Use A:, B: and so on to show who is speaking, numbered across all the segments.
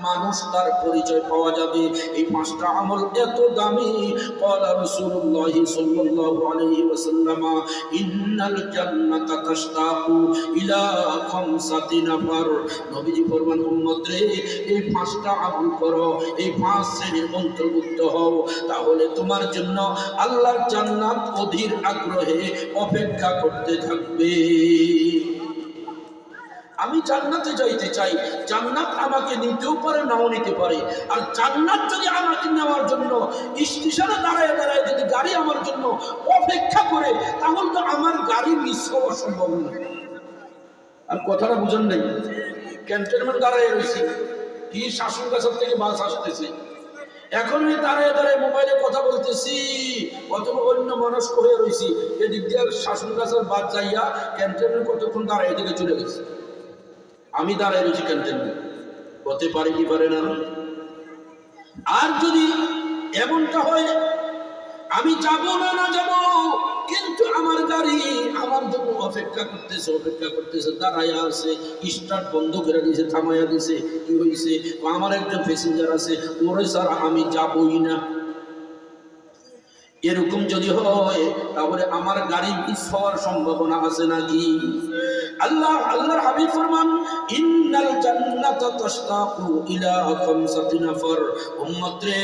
A: মানুষ তার পরিচয় পাওয়া যাবে এই পাঁচটা আমল এত দামি قال رسول الله صلى الله عليه وسلم إن الجنة تشتاق إلى خمسة نفر নবীজি ফরমান উম্মত রে এই পাঁচটা আমল করো এই পাঁচ শ্রেণীর অন্তর্ভুক্ত হও তাহলে তোমার জন্য আল্লাহর জান্নাত অধীর আগ্রহে অপেক্ষা করতে থাকবে আমি জান্নাতে যাইতে চাই। জান্নাত আমাকে নিতেও পারে, নাও নিতে পারে। আর জান্নাত যদি আমাকে নেওয়ার জন্য, স্টেশনে দাঁড়ায় দাঁড়ায় যদি গাড়ি আমার জন্য অপেক্ষা করে, তাহলে তো আমার গাড়ি মিস হওয়া সম্ভব না। আর কথাটা বুঝেন নাই? ক্যান্টনমেন্ট দাঁড়ায় রয়েছি। কি শাসন গাছের থেকে বাস আসতেছে? এখন আমি দাঁড়ায় দাঁড়ায় মোবাইলে কথা বলতেছি। অথবা অন্য মানুষ হয়ে রয়েছি। এদিক দিয়ে শাসন গাছের বাদ যাইয়া ক্যান্টনমেন্ট কতক্ষণ দাঁড়ায় এদিকে চলে গেছে। আমি দাঁড়ায় রয়েছি ক্যান্টনমেন্ট হতে পারে কি পারে না। আর যদি এমনটা হয়, আমি যাব না না যাব, কিন্তু আমার গাড়ি আমার জন্য অপেক্ষা করতেছে অপেক্ষা করতেছে দাঁড়াইয়া আছে স্টার্ট বন্ধ করে দিয়েছে থামাইয়া দিয়েছে, কি হয়েছে আমার একজন প্যাসেঞ্জার আছে ওরে স্যার, আমি যাবই না। এরকম যদি হয়, তাহলে আমার গাড়ি মিস হওয়ার সম্ভাবনা আছে নাকি? আল্লাহ, আল্লাহর হাবিব ফরমান, ইন্নাল জান্নাতা তাশতাকু ইলা খামসাতি নাফর। উম্মত রে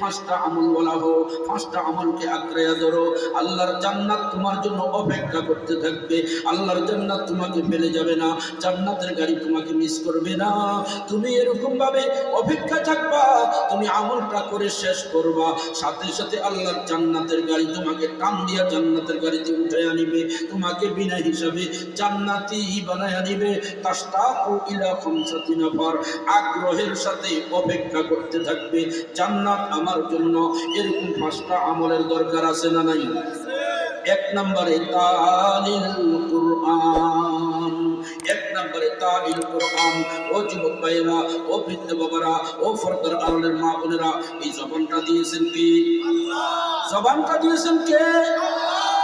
A: পাঁচটা আমল বলা হো পাঁচটা আমলকে আঁকড়াইয়া ধরো। আল্লাহর জান্নাত তোমার জন্য অপেক্ষা করতে থাকবে। আল্লাহর জান্নাত তোমাকে ফেলে যাবে না, জান্নাতের গাড়ি তোমাকে মিস করবে না। তুমি এরকম ভাবে অপেক্ষা থাকবা, তুমি আমলটা করে শেষ করবা। সাথে সাথে আল্লাহর জান্নাতের গাড়ি তোমাকে টান দিয়া জান্নাতের গাড়িতে উঠে আনিবে, তোমাকে বিনা হিসাবে জান্নাতি বানায় আনিবে। আগ্রহের সাথে অপেক্ষা করতে থাকবে। জান্নাত আমার জন্য এরকম পাঁচটা আমলের দরকার আছে না নাই? এক নম্বরে তালিল কুরআন, এক নম্বরে তালিল কোরআন। ও যুবক ভাইয়েরা ও বৃদ্ধ বাবারা ও ফরদার আলের মা বোনেরা এই জবানটা দিয়েছেন কে? জবানটা দিয়েছেন কে?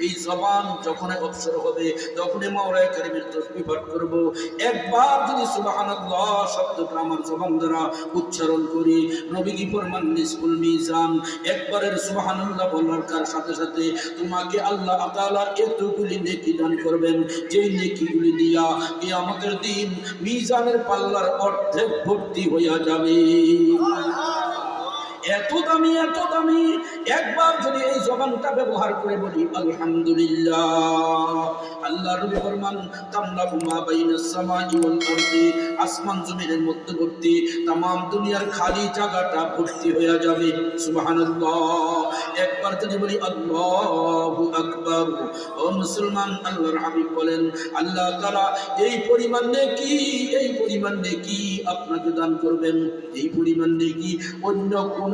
A: এই সাথে সাথে তোমাকে আল্লাহ তাআলা এতগুলি নেকি দান করবেন। যেই নেকিগুলি দিয়া কিয়ামতের দিন মিজানের পাল্লার অর্ধেক ভর্তি হইয়া যাবে। এত দামি এত দামি। একবার যদি এই জবানটা ব্যবহার করে বলি, আলহামদুলিল্লাহ। আসমান জমিনের মধ্যবর্তী দুনিয়ার খালি জায়গাটা ভর্তি হয়ে যাবে। একবার যদি বলি ও মুসলমান, আল্লাহর হাবিব বলেন, আল্লাহ এই পরিমাণ নেকি, এই আপনাকে দান করবেন। এই পরিমাণ নেকি অন্য কোন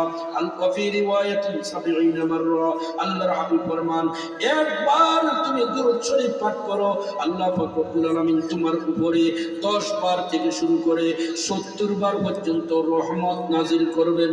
A: وفي رواية سبعين مرة আল্লাহর হাবিব ফরমান একবার তুমি দুরূদ শরীফ পাঠ করো আল্লাহ পাক রব্বুল আলামিন তোমার উপরে 10 বার থেকে শুরু করে 70 বার পর্যন্ত রহমত নাজিল করবেন